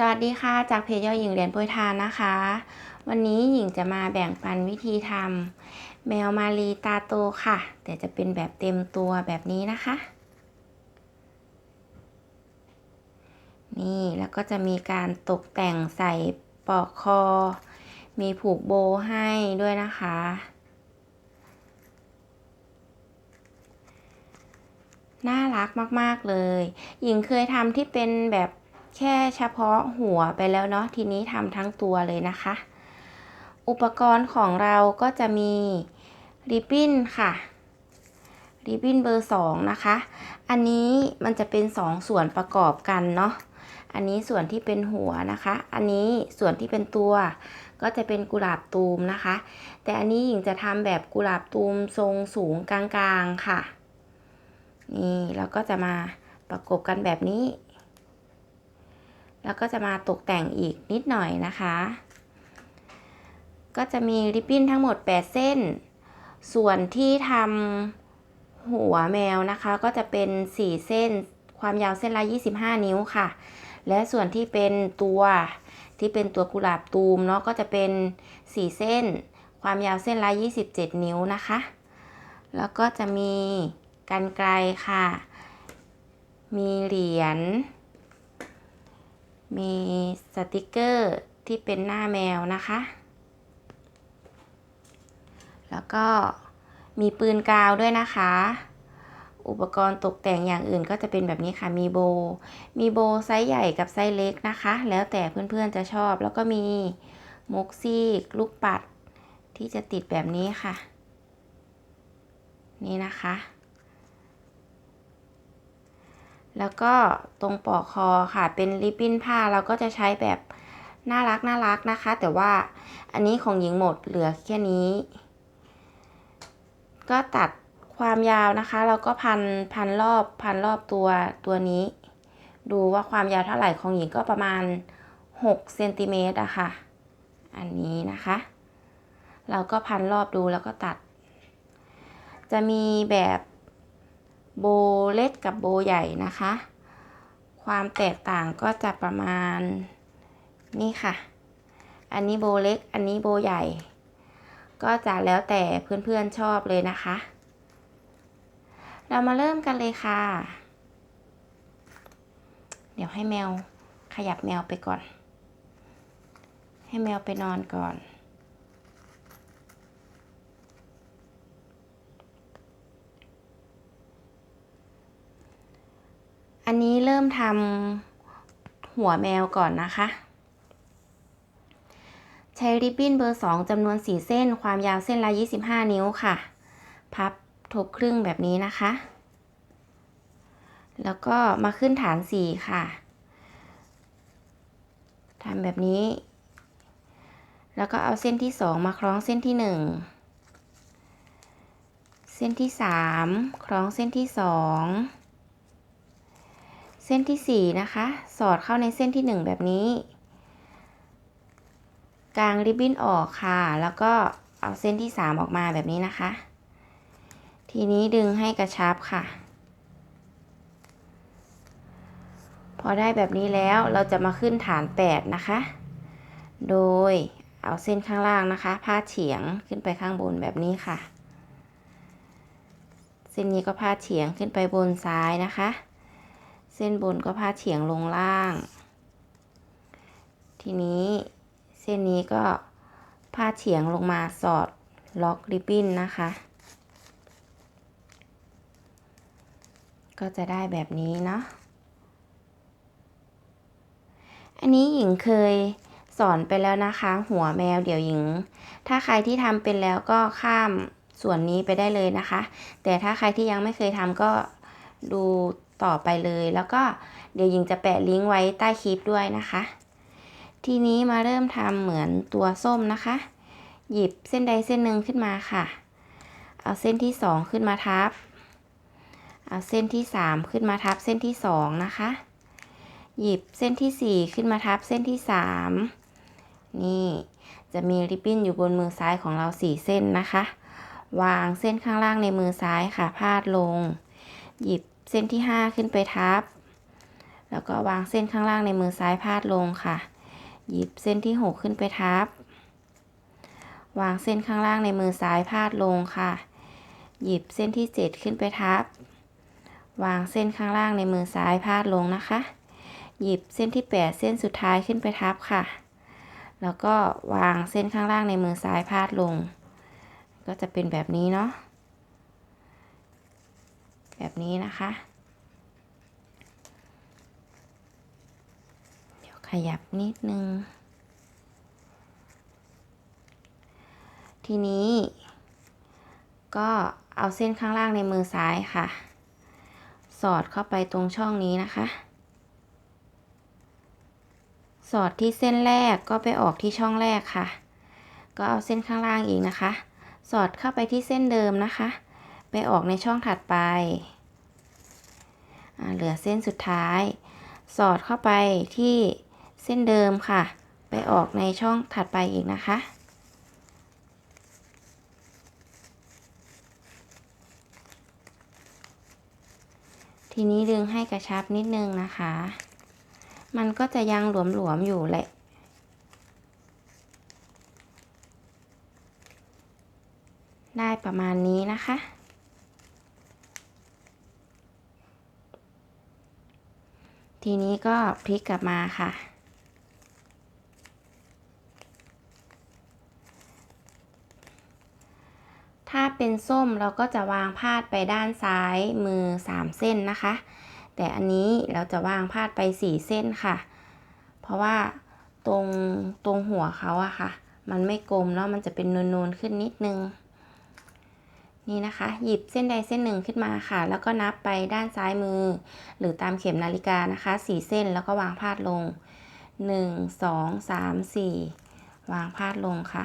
สวัสดีค่ะ จากเพจยอหญิงเรียญโปรยทานนะคะ วันนี้หญิงจะมาแบ่งปันวิธีทำแมวมารีตาโตค่ะ แต่จะเป็นแบบเต็มตัวแบบนี้นะคะ นี่แล้วก็จะมีการตกแต่งใส่ปลอกคอ มีผูกโบให้ด้วยนะคะ น่ารักมาก ๆ เลย หญิงเคยทำที่เป็นแบบ แค่เฉพาะหัวไปแล้วเนาะทีนี้ทำทั้งตัวเลยนะคะ อุปกรณ์ของเราก็จะมีริบบิ้นค่ะริบบิ้นเบอร์ 2 นะคะ อันนี้มันจะเป็น2ส่วนประกอบกันเนาะอันนี้ส่วนที่เป็นหัวนะคะ อันนี้ส่วนที่เป็นตัวก็จะเป็นกุหลาบตูมนะคะ แต่อันนี้หญิงจะทำแบบกุหลาบตูมทรงสูงกลางๆค่ะ นี่แล้วก็จะมาประกบกันแบบนี้ แล้วก็จะมาตกแต่งอีกนิดหน่อยนะคะ ก็จะมีริบบิ้นทั้งหมด 8 เส้น ส่วนที่ทำหัวแมวนะคะ ก็จะเป็น 4 เส้น ความยาวเส้นละ 25 นิ้วค่ะ และส่วนที่เป็นตัวที่เป็นตัวกุหลาบตูมเนาะก็จะเป็น 4 เส้น ความยาวเส้นละ 27 นิ้วนะคะ แล้วก็จะมีกันไกลค่ะ มีเหรียญ มีสติกเกอร์ที่เป็นหน้าแมวนะคะ แล้วก็มีปืนกาวด้วยนะคะ อุปกรณ์ตกแต่งอย่างอื่นก็จะเป็นแบบนี้ค่ะ มีโบ มีโบไซส์ใหญ่กับไซส์เล็กนะคะ แล้วแต่เพื่อนๆจะชอบ แล้วก็มีมุกซี่ลูกปัดที่จะติดแบบนี้ค่ะ นี่นะคะ แล้วก็ตรงปลอกคอค่ะ เป็นริบบิ้นผ้าเราก็จะใช้แบบน่ารักน่ารักนะคะ แต่ว่าอันนี้ของหญิงหมดเหลือแค่นี้ ก็ตัดความยาวนะคะ เราก็พันพันรอบพันรอบตัวตัวนี้ ดูว่าความยาวเท่าไหร่ของหญิงก็ประมาณ6เซนติเมตรอะค่ะ อันนี้นะคะ เราก็พันรอบดูแล้วก็ตัด จะมีแบบ โบเล็กกับโบใหญ่นะคะ ความแตกต่างก็จะประมาณนี่ค่ะ อันนี้โบเล็ก อันนี้โบใหญ่ ก็จะแล้วแต่เพื่อนๆชอบเลยนะคะ เรามาเริ่มกันเลยค่ะ เดี๋ยวให้แมวขยับแมวไปก่อน ให้แมวไปนอนก่อน อันนี้เริ่มทำหัวแมวก่อนนะคะ ใช้ริบบิ้นเบอร์ 2จำนวน 4 เส้น ความยาวเส้นละ 25 นิ้วค่ะ พับทบครึ่งแบบนี้นะคะ แล้วก็มาขึ้นฐานสีค่ะทำแบบนี้ แล้วก็เอาเส้นที่สองมาคล้องเส้นที่หนึ่งเส้นที่สามคล้องเส้นที่สอง เส้นที่สี่นะคะ สอดเข้าในเส้นที่หนึ่งแบบนี้ กางริบบิ้นออกค่ะ แล้วก็เอาเส้นที่สามออกมาแบบนี้นะคะ ทีนี้ดึงให้กระชับค่ะ พอได้แบบนี้แล้วเราจะมาขึ้นฐาน 8 นะคะ โดยเอาเส้นข้างล่างนะคะพาดเฉียงขึ้นไปข้างบนแบบนี้ค่ะ เส้นนี้ก็พาดเฉียงขึ้นไปบนซ้ายนะคะ เส้นบนก็พาดเฉียงลงล่าง ทีนี้เส้นนี้ก็พาดเฉียงลงมาสอดล็อกริบบิ้นนะคะ ก็จะได้แบบนี้เนาะ อันนี้หญิงเคยสอนไปแล้วนะคะ หัวแมวเดี๋ยวหญิง ถ้าใครที่ทำเป็นแล้วก็ข้ามส่วนนี้ไปได้เลยนะคะ แต่ถ้าใครที่ยังไม่เคยทำก็ดู ต่อไปเลย แล้วก็เดี๋ยวหญิงจะแปะลิงก์ไว้ใต้คลิปด้วยนะคะ ทีนี้มาเริ่มทำเหมือนตัวส้มนะคะ หยิบเส้นใดเส้นหนึ่งขึ้นมาค่ะ เอาเส้นที่สองขึ้นมาทับ เอาเส้นที่สามขึ้นมาทับเส้นที่สองนะคะ หยิบเส้นที่สี่ขึ้นมาทับเส้นที่สามนี่จะมีริบบิ้นอยู่บนมือซ้ายของเราสี่เส้นนะคะ วางเส้นข้างล่างในมือซ้ายค่ะพาดลง หยิบ เส้นที่ห้าขึ้นไปทับ แล้วก็วางเส้นข้างล่างในมือซ้ายพาดลงค่ะ หยิบเส้นที่ 6 ขึ้นไปทับ วางเส้นข้างล่างในมือซ้ายพาดลงค่ะ หยิบเส้นที่ 7 ขึ้นไปทับ วางเส้นข้างล่างในมือซ้ายพาดลงนะคะ หยิบเส้นที่ 8 เส้นสุดท้ายขึ้นไปทับค่ะ แล้วก็วางเส้นข้างล่างในมือซ้ายพาดลง ก็จะเป็นแบบนี้เนาะ แบบนี้นะคะ เดี๋ยวขยับนิดนึง ทีนี้ ก็เอาเส้นข้างล่างในมือซ้ายค่ะ สอดเข้าไปตรงช่องนี้นะคะ สอดที่เส้นแรกก็ไปออกที่ช่องแรกค่ะ ก็เอาเส้นข้างล่างอีกนะคะ สอดเข้าไปที่เส้นเดิมนะคะ ออกในช่องถัดไป เหลือเส้นสุดท้าย สอดเข้าไปที่เส้นเดิมค่ะ ไปออกในช่องถัดไปอีกนะคะ ทีนี้ดึงให้กระชับนิดนึงนะคะ มันก็จะยังหลวมๆอยู่แหละได้ประมาณนี้นะคะ ทีนี้ก็พลิกกลับมาค่ะ ถ้าเป็นส้มเราก็จะวางพาดไปด้านซ้ายมือ 3 เส้นนะคะ แต่อันนี้เราจะวางพาดไป 4 เส้นค่ะ เพราะว่าตรงตรงหัวเขาอะค่ะ มันไม่กลมแล้วมันจะเป็นนูนๆขึ้นนิดนึง นี่นะคะ หยิบเส้นใดเส้นหนึ่งขึ้นมาค่ะ แล้วก็นับไปด้านซ้ายมือ หรือตามเข็มนาฬิกานะคะสี่เส้นแล้วก็วางพาดลงหนึ่งสองสามสี่วางพาดลงค่ะ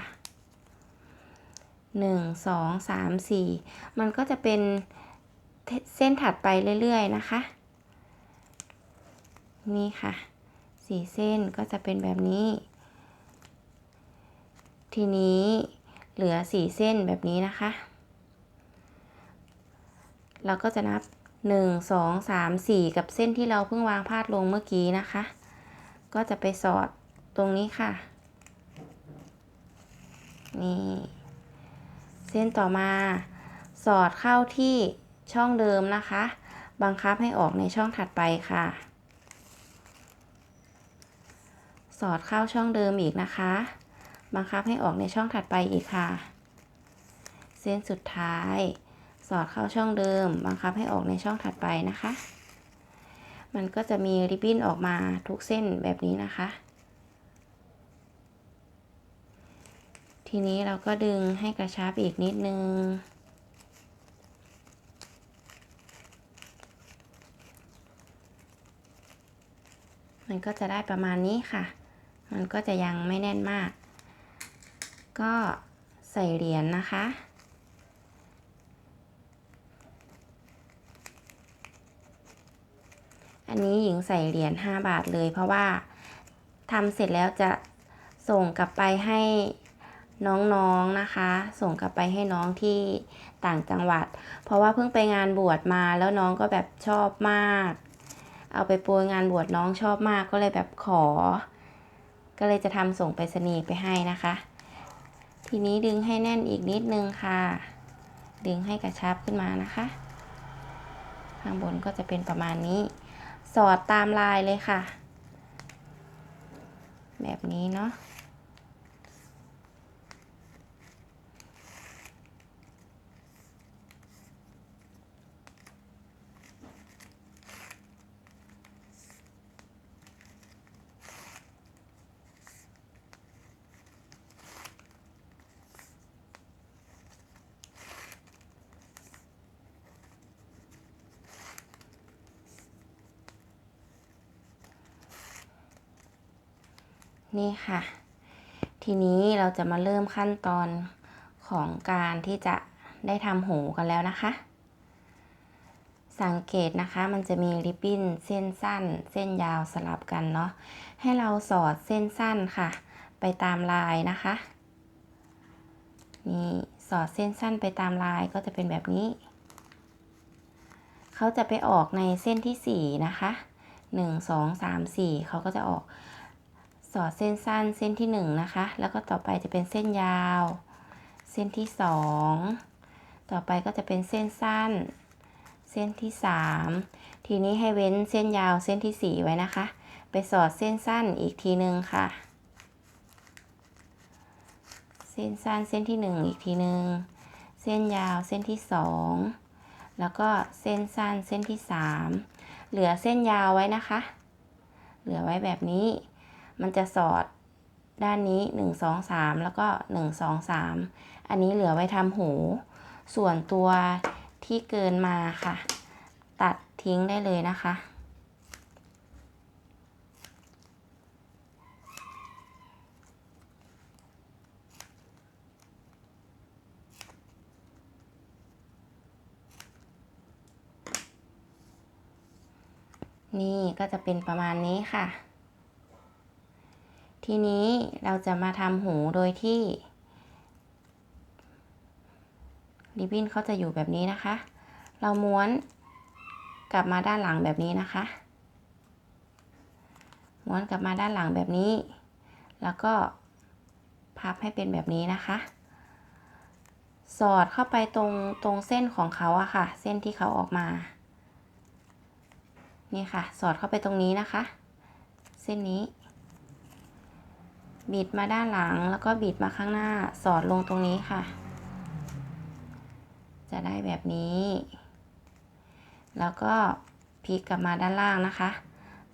หนึ่งสองสามสี่มันก็จะเป็นเส้นถัดไปเรื่อยๆนะคะ นี่ค่ะสี่เส้นก็จะเป็นแบบนี้ ทีนี้เหลือสี่เส้นแบบนี้นะคะ เราก็จะนับ 1 2 3 4 กับเส้นที่เราเพิ่งวางพาดลงเมื่อกี้นะคะ ก็จะไปสอดตรงนี้ค่ะ นี่ เส้นต่อมาสอดเข้าที่ช่องเดิมนะคะ บังคับให้ออกในช่องถัดไปค่ะ สอดเข้าช่องเดิมอีกนะคะ บังคับให้ออกในช่องถัดไปอีกค่ะ เส้นสุดท้าย สอดเข้าช่องเดิม บังคับให้ออกในช่องถัดไปนะคะ มันก็จะมีริบบิ้นออกมาทุกเส้นแบบนี้นะคะ ทีนี้เราก็ดึงให้กระชับอีกนิดนึงมันก็จะได้ประมาณนี้ค่ะ มันก็จะยังไม่แน่นมาก ก็ใส่เหรียญนนะคะ อันนี้หญิงใส่เหรียญ5บาทเลย เพราะว่าทำเสร็จแล้วจะส่งกลับไปให้น้องๆนนะคะ ส่งกลับไปให้น้องที่ต่างจังหวัด เพราะว่าเพิ่งไปงานบวชมาแล้วน้องก็แบบชอบมาก เอาไปโปรยงานบวชน้องชอบมากก็เลยแบบขอ ก็เลยจะทำส่งไปสนีไปให้นะคะ ทีนี้ดึงให้แน่นอีกนิดนึงค่ะ ดึงให้กระชับขึ้นมานะคะ ข้างบนก็จะเป็นประมาณนี้ สอดตามลายเลยค่ะ แบบนี้เนาะ นี่ค่ะ ทีนี้เราจะมาเริ่มขั้นตอนของการที่จะได้ทำหูกันแล้วนะคะ สังเกตนะคะมันจะมีริบบิ้นเส้นสั้น เส้นยาวสลับกันเนาะให้เราสอดเส้นสั้นค่ะ ไปตามลายนะคะนี่สอดเส้นสั้นไปตามลายก็จะเป็นแบบนี้ เขาจะไปออกในเส้นที่สี่นะคะหนึ่งสองสามสี่เขาก็จะออก สอดเส้นสั้นเส้นที่หนึ่งนะคะ แล้วก็ต่อไปจะเป็นเส้นยาว เส้นที่สองต่อไปก็จะเป็นเส้นสั้น เส้นที่สามทีนี้ให้เว้นเส้นยาวเส้นที่สี่ไว้นะคะ ไปสอดเส้นสั้นอีกทีหนึ่งค่ะ เส้นสั้นเส้นที่หนึ่งอีกทีหนึ่งเส้นยาวเส้นที่สองแล้วก็เส้นสั้นเส้นที่สามเหลือเส้นยาวไว้นะคะ เหลือไว้แบบนี้ มันจะสอดด้านนี้หนึ่งสองสามแล้วก็หนึ่งสองสามอันนี้เหลือไว้ทำหู ส่วนตัวที่เกินมาค่ะ ตัดทิ้งได้เลยนะคะ นี่ก็จะเป็นประมาณนี้ค่ะ ทีนี้เราจะมาทำหูโดยที่ริบบิ้นเขาจะอยู่แบบนี้นะคะ เราม้วนกลับมาด้านหลังแบบนี้นะคะ ม้วนกลับมาด้านหลังแบบนี้ แล้วก็พับให้เป็นแบบนี้นะคะ สอดเข้าไปตรงตรงเส้นของเขาอะค่ะ เส้นที่เขาออกมา นี่ค่ะ สอดเข้าไปตรงนี้นะคะ เส้นนี้ บิดมาด้านหลังแล้วก็บิดมาข้างหน้าสอดลงตรงนี้ค่ะ จะได้แบบนี้ แล้วก็พลิกกลับมาด้านล่างนะคะ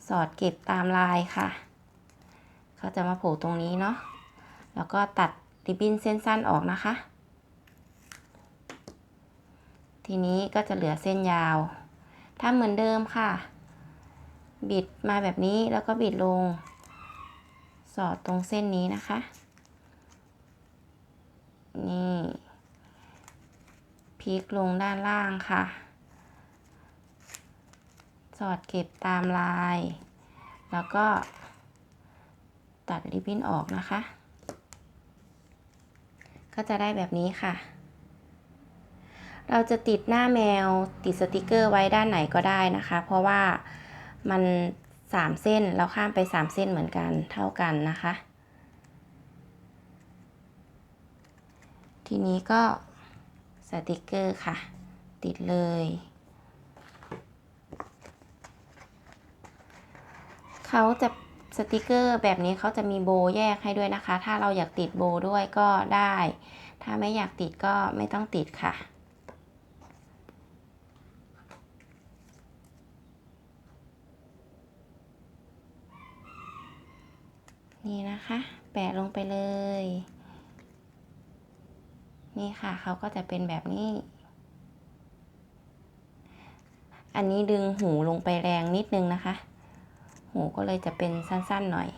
สอดเก็บตามลายค่ะ เขาจะมาโผล่ตรงนี้เนาะแล้วก็ตัดริบบิ้นเส้นสั้นออกนะคะ ทีนี้ก็จะเหลือเส้นยาวทำเหมือนเดิมค่ะ บิดมาแบบนี้แล้วก็บิดลง สอดตรงเส้นนี้นะคะ นี่พลิกลงด้านล่างค่ะ สอดเก็บตามลาย แล้วก็ตัดริบบิ้นออกนะคะ ก็จะได้แบบนี้ค่ะ เราจะติดหน้าแมวติดสติกเกอร์ไว้ด้านไหนก็ได้นะคะ เพราะว่ามัน สามเส้นเราข้ามไปสามเส้นเหมือนกันเท่ากันนะคะ ทีนี้ก็สติกเกอร์ค่ะ ติดเลย เขาจะสติกเกอร์แบบนี้เขาจะมีโบแยกให้ด้วยนะคะ ถ้าเราอยากติดโบด้วยก็ได้ ถ้าไม่อยากติดก็ไม่ต้องติดค่ะ นี่นะคะ แปะลงไปเลย นี่ค่ะเขาก็จะเป็นแบบนี้ อันนี้ดึงหูลงไปแรงนิดนึงนะคะ หูก็เลยจะเป็นสั้นๆหน่อย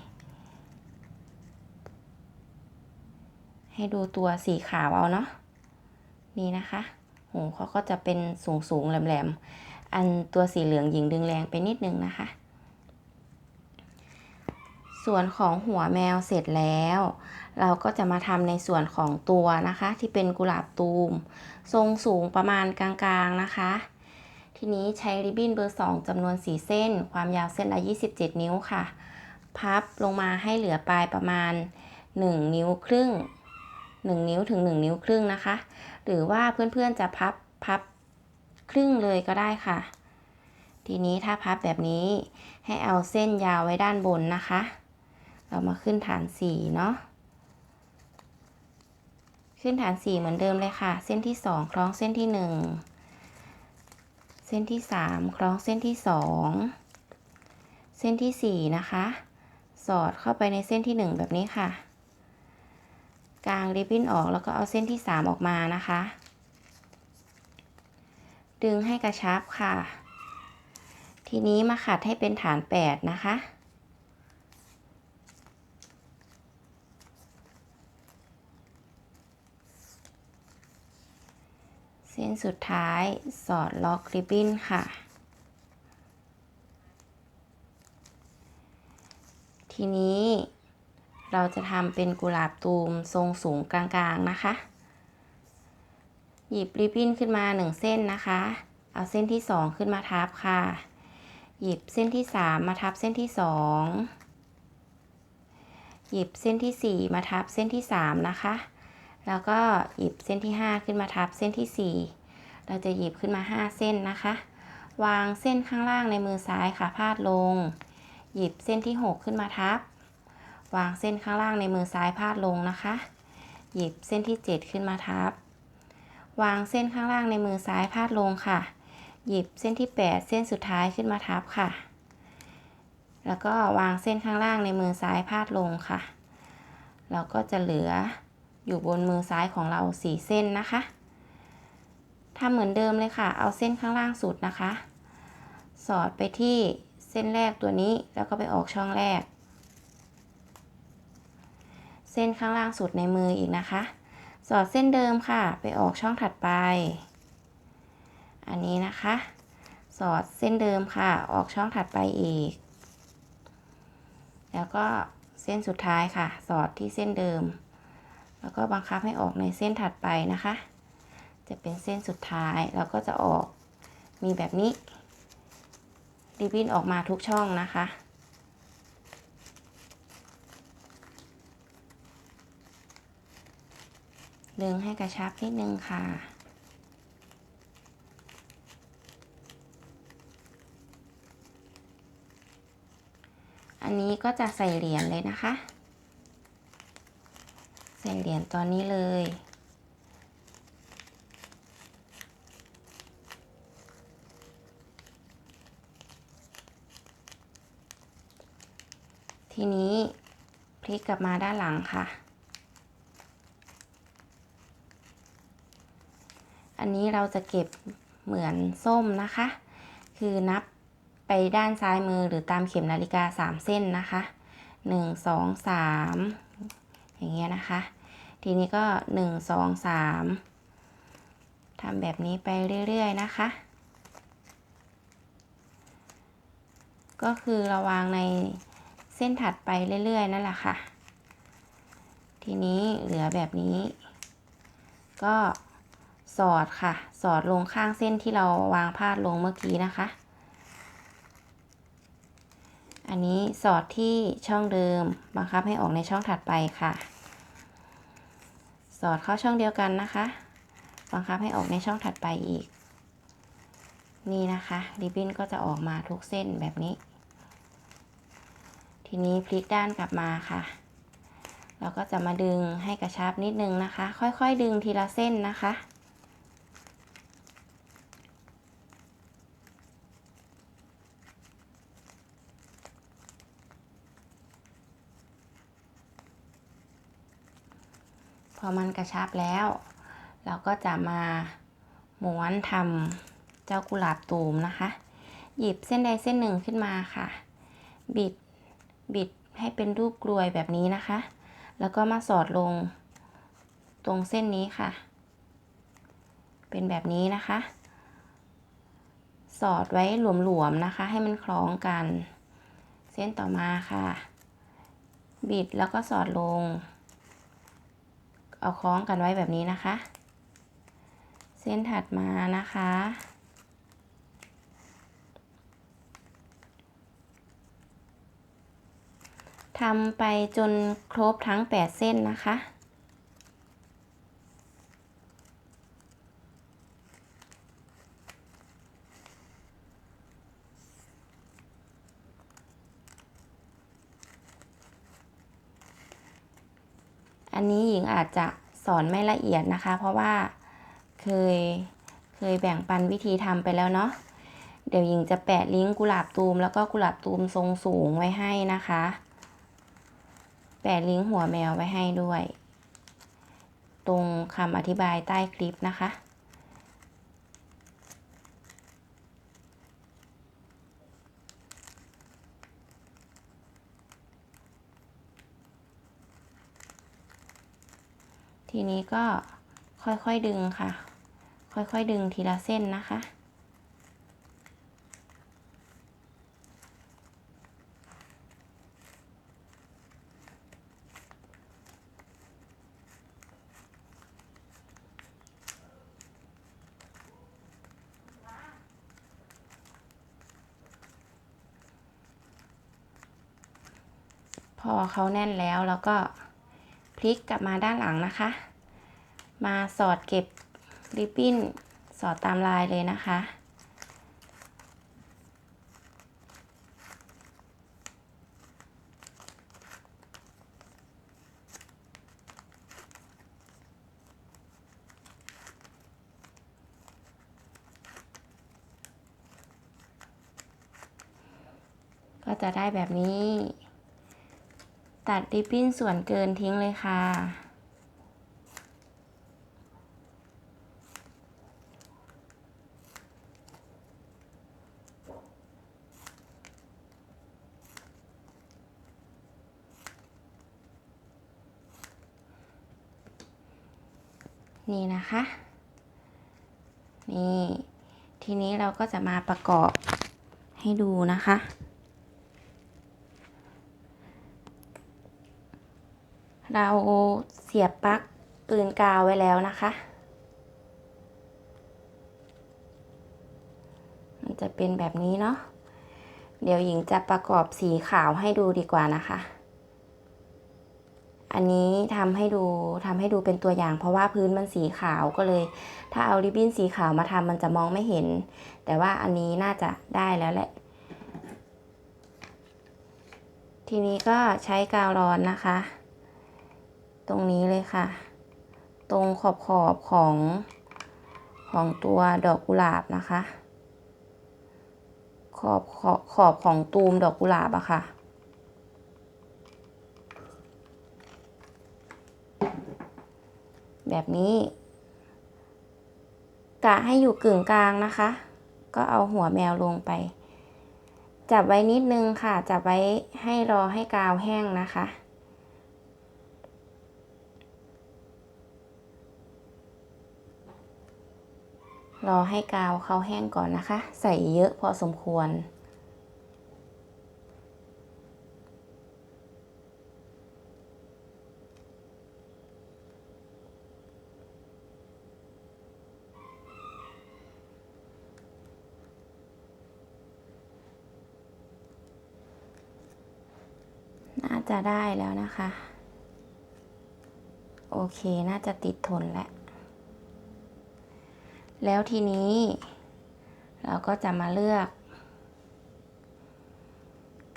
ให้ดูตัวสีขาวเอาเนาะนี่นะคะ หูเขาก็จะเป็นสูงๆแหลมๆอันตัวสีเหลืองหญิงดึงแรงไปนิดนึงนะคะ ส่วนของหัวแมวเสร็จแล้ว เราก็จะมาทำในส่วนของตัวนะคะ ที่เป็นกุหลาบตูม ทรงสูงประมาณกลางๆนะคะ ทีนี้ใช้ริบบิ้นเบอร์ 2จำนวน 4 เส้น ความยาวเส้นละ 27 นิ้วค่ะ พับลงมาให้เหลือปลายประมาณ 1 นิ้วครึ่ง 1 นิ้วถึง 1 นิ้วครึ่งนะคะ หรือว่าเพื่อนๆจะพับพับครึ่งเลยก็ได้ค่ะ ทีนี้ถ้าพับแบบนี้ให้เอาเส้นยาวไว้ด้านบนนะคะ เรามาขึ้นฐานสี่เนาะขึ้นฐานสี่เหมือนเดิมเลยค่ะ เส้นที่สองคล้องเส้นที่หนึ่งเส้นที่สามคล้องเส้นที่สองเส้นที่สี่นะคะ สอดเข้าไปในเส้นที่หนึ่งแบบนี้ค่ะ กางริบบิ้นออกแล้วก็เอาเส้นที่สามออกมานะคะ ดึงให้กระชับค่ะ ทีนี้มาขัดให้เป็นฐานแปดนะคะ เส้นสุดท้ายสอดล็อกริบบิ้นค่ะ ทีนี้เราจะทำเป็นกุหลาบตูมทรงสูงกลางๆนะคะ หยิบริบบิ้นขึ้นมาหนึ่งเส้นนะคะ เอาเส้นที่สองขึ้นมาทับค่ะ หยิบเส้นที่สามมาทับเส้นที่สองหยิบเส้นที่สี่มาทับเส้นที่สามนะคะ แล้วก็หยิบเส้นที่ห้าขึ้นมาทับเส้นที่สี่เราจะหยิบขึ้นมาห้าเส้นนะคะ วางเส้นข้างล่างในมือซ้ายค่ะพาดลง หยิบเส้นที่หกขึ้นมาทับ วางเส้นข้างล่างในมือซ้ายพาดลงนะคะ หยิบเส้นที่เจ็ดขึ้นมาทับ วางเส้นข้างล่างในมือซ้ายพาดลงค่ะ หยิบเส้นที่ 8 เส้นสุดท้ายขึ้นมาทับค่ะ แล้วก็วางเส้นข้างล่างในมือซ้ายพาดลงค่ะ เราก็จะเหลือ อยู่บนมือซ้ายของเรา4เส้นนะคะทำเหมือนเดิมเลยค่ะ เอาเส้นข้างล่างสุดนะคะ สอดไปที่เส้นแรกตัวนี้แล้วก็ไปออกช่องแรก เส้นข้างล่างสุดในมืออีกนะคะ สอดเส้นเดิมค่ะ ไปออกช่องถัดไป อันนี้นะคะ สอดเส้นเดิมค่ะ ออกช่องถัดไปอีก แล้วก็เส้นสุดท้ายค่ะ สอดที่เส้นเดิม แล้วก็บังคับให้ออกในเส้นถัดไปนะคะ จะเป็นเส้นสุดท้ายแล้วก็จะออกมีแบบนี้ริบบิ้นออกมาทุกช่องนะคะ ดึงให้กระชับนิดนึงค่ะอันนี้ก็จะใส่เหรียญเลยนะคะ ใส่เหรียญตอนนี้เลย ทีนี้พลิกกลับมาด้านหลังค่ะ อันนี้เราจะเก็บเหมือนส้มนะคะ คือนับไปด้านซ้ายมือหรือตามเข็มนาฬิกา 3 เส้นนะคะ 1 2 3อย่างเงี้ยนะคะ ทีนี้ก็ 1 2 3ทำแบบนี้ไปเรื่อยๆ นะคะ ก็คือเราวางในเส้นถัดไปเรื่อยๆ นั่นแหละค่ะ ทีนี้เหลือแบบนี้ ก็สอดค่ะ สอดลงข้างเส้นที่เราวางพาดลงเมื่อกี้นะคะ อันนี้สอดที่ช่องเดิมบังคับให้ออกในช่องถัดไปค่ะ สอดเข้าช่องเดียวกันนะคะ บังคับให้ออกในช่องถัดไปอีก นี่นะคะริบบิ้นก็จะออกมาทุกเส้นแบบนี้ ทีนี้พลิกด้านกลับมาค่ะ เราก็จะมาดึงให้กระชับนิดนึงนะคะ ค่อยๆ ดึงทีละเส้นนะคะ มันกระชับแล้ว เราก็จะมาม้วนทำเจ้ากุหลาบตูมนะคะ หยิบเส้นใดเส้นหนึ่งขึ้นมาค่ะ บิดบิดให้เป็นรูปกลวยแบบนี้นะคะ แล้วก็มาสอดลงตรงเส้นนี้ค่ะ เป็นแบบนี้นะคะ สอดไว้หลวมๆนะคะ ให้มันคล้องกัน เส้นต่อมาค่ะ บิดแล้วก็สอดลง เอาคล้องกันไว้แบบนี้นะคะ เส้นถัดมานะคะ ทำไปจนครบทั้ง 8 เส้นนะคะ อันนี้หญิงอาจจะสอนไม่ละเอียดนะคะ เพราะว่าเคยเคยแบ่งปันวิธีทำไปแล้วเนาะเดี๋ยวหญิงจะแปะลิงก์กุหลาบตูมแล้วก็กุหลาบตูมทรงสูงไว้ให้นะคะ แปะลิงก์หัวแมวไว้ให้ด้วย ตรงคำอธิบายใต้คลิปนะคะ ทีนี้ก็ค่อยๆดึงค่ะ ค่อยๆดึงทีละเส้นนะคะ พอเขาแน่นแล้วแล้วก็ พลิกกลับมาด้านหลังนะคะ มาสอดเก็บริบบิ้นสอดตามลายเลยนะคะ ก็จะได้แบบนี้ ตัดริบบิ้นส่วนเกินทิ้งเลยค่ะ นี่นะคะ นี่ ทีนี้เราก็จะมาประกอบให้ดูนะคะ เราเสียบปลั๊กปืนกาวไว้แล้วนะคะ มันจะเป็นแบบนี้เนาะ เดี๋ยวหญิงจะประกอบสีขาวให้ดูดีกว่านะคะ อันนี้ทำให้ดูทำให้ดูเป็นตัวอย่าง เพราะว่าพื้นมันสีขาวก็เลย ถ้าเอาริบบิ้นสีขาวมาทำมันจะมองไม่เห็น แต่ว่าอันนี้น่าจะได้แล้วแหละ ทีนี้ก็ใช้กาวร้อนนะคะ ตรงนี้เลยค่ะ ตรงขอบขอบของของตัวดอกกุหลาบนะคะ ขอบขอบขอบของตูมดอกกุหลาบอะค่ะ แบบนี้กะให้อยู่กึ่งกลางนะคะ ก็เอาหัวแมวลงไป จับไว้นิดนึงค่ะ จับไว้ให้รอให้กาวแห้งนะคะ รอให้กาวเขาแห้งก่อนนะคะ ใส่เยอะพอสมควร น่าจะได้แล้วนะคะ โอเค น่าจะติดทนแล้ว แล้วทีนี้ เราก็จะมาเลือก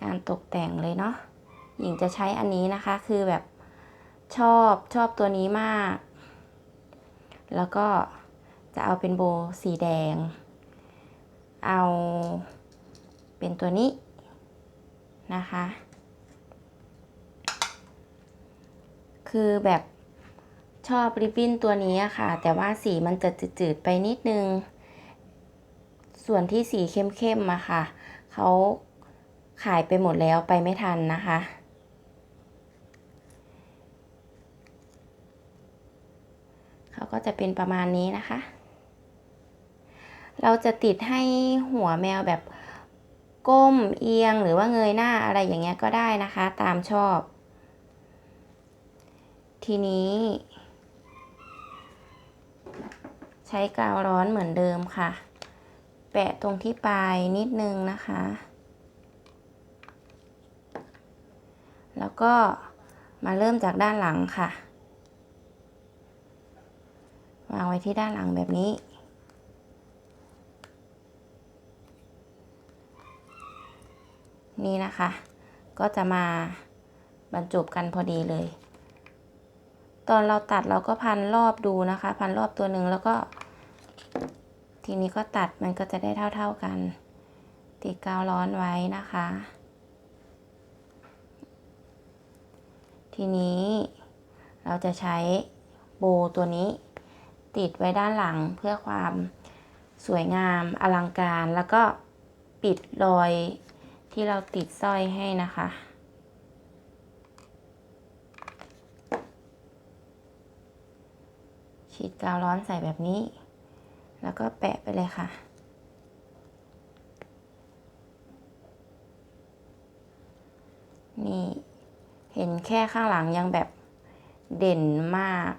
การตกแต่งเลยเนาะหญิงจะใช้อันนี้นะคะคือแบบชอบชอบตัวนี้มาก แล้วก็จะเอาเป็นโบสีแดง เอาเป็นตัวนี้นะคะ คือแบบ ชอบริบบิ้นตัวนี้อะค่ะ แต่ว่าสีมันจะจืดๆไปนิดนึง ส่วนที่สีเข้มๆอะค่ะเขาขายไปหมดแล้วไปไม่ทันนะคะ เขาก็จะเป็นประมาณนี้นะคะ เราจะติดให้หัวแมวแบบก้มเอียงหรือว่าเงยหน้าอะไรอย่างเงี้ยก็ได้นะคะ ตามชอบ ทีนี้ ใช้กาวร้อนเหมือนเดิมค่ะ แปะตรงที่ปลายนิดนึงนะคะ แล้วก็มาเริ่มจากด้านหลังค่ะ วางไว้ที่ด้านหลังแบบนี้ นี่นะคะ ก็จะมาบรรจบกันพอดีเลย ตอนเราตัดเราก็พันรอบดูนะคะ พันรอบตัวหนึ่งแล้วก็ ทีนี้ก็ตัดมันก็จะได้เท่า ๆกัน ติดกาวร้อนไว้นะคะ ทีนี้เราจะใช้โบตัวนี้ ติดไว้ด้านหลังเพื่อความสวยงามอลังการแล้วก็ปิดรอยที่เราติดสร้อยให้นะคะ ฉีดกาวร้อนใส่แบบนี้ แล้วก็แปะไปเลยค่ะ นี่เห็นแค่ข้างหลังยังแบบเด่นมาก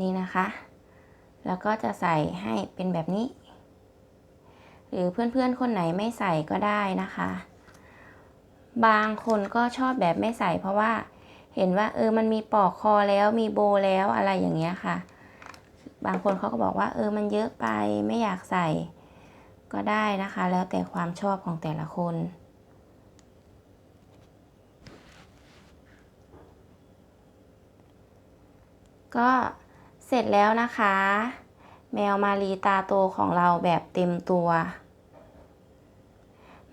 นี่นะคะ แล้วก็จะใส่ให้เป็นแบบนี้ หรือเพื่อนๆคนไหนไม่ใส่ก็ได้นะคะ บางคนก็ชอบแบบไม่ใส่เพราะว่า เห็นว่าเออมันมีปลอกคอแล้วมีโบแล้วอะไรอย่างเงี้ยค่ะ บางคนเขาก็บอกว่า เออมันเยอะไปไม่อยากใส่ ก็ได้นะคะ แล้วแต่ความชอบของแต่ละคนก็เสร็จแล้วนะคะ แมวมารีตาโตของเราแบบเต็มตัว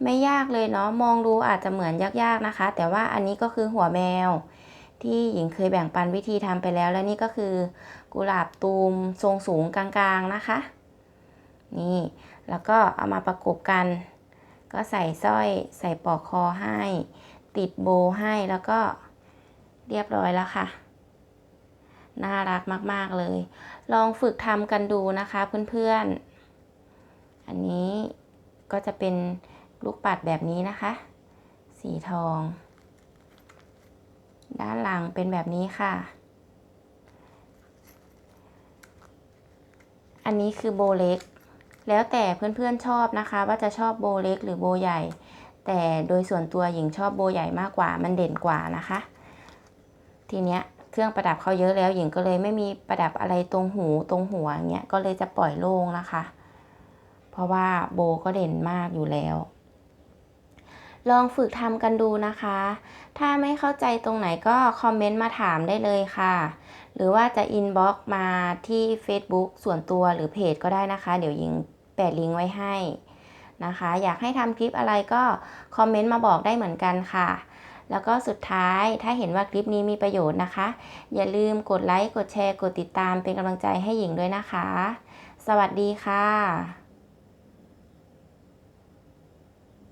ไม่ยากเลยเนาะมองดูอาจจะเหมือนยากๆนะคะ แต่ว่าอันนี้ก็คือหัวแมว ที่หญิงเคยแบ่งปันวิธีทำไปแล้ว และนี่ก็คือกุหลาบตูมทรงสูงกลางๆนะคะ นี่ แล้วก็เอามาประกบกัน ก็ใส่สร้อยใส่ปลอกคอให้ ติดโบให้แล้วก็เรียบร้อยแล้วค่ะ น่ารักมากๆเลย ลองฝึกทำกันดูนะคะเพื่อนๆ อันนี้ก็จะเป็น ลูกปัดแบบนี้นะคะ สีทอง ด้านหลังเป็นแบบนี้ค่ะ อันนี้คือโบเล็ก แล้วแต่เพื่อนๆชอบนะคะ ว่าจะชอบโบเล็กหรือโบใหญ่ แต่โดยส่วนตัวหญิงชอบโบใหญ่มากกว่า มันเด่นกว่านะคะ ทีเนี้ยเครื่องประดับเขาเยอะแล้วหญิงก็เลยไม่มีประดับอะไรตรงหูตรงหัวอย่างเงี้ยก็เลยจะปล่อยโล่งนะคะ เพราะว่าโบก็เด่นมากอยู่แล้ว ลองฝึกทำกันดูนะคะ ถ้าไม่เข้าใจตรงไหนก็คอมเมนต์มาถามได้เลยค่ะ หรือว่าจะอินบ็อกมาที่ Facebook ส่วนตัวหรือเพจก็ได้นะคะ เดี๋ยวหญิงแปะลิงก์ไว้ให้นะคะ อยากให้ทำคลิปอะไรก็คอมเมนต์มาบอกได้เหมือนกันค่ะ แล้วก็สุดท้ายถ้าเห็นว่าคลิปนี้มีประโยชน์นะคะ อย่าลืมกดไลค์ กดแชร์ กดติดตามเป็นกำลังใจให้หญิงด้วยนะคะ สวัสดีค่ะ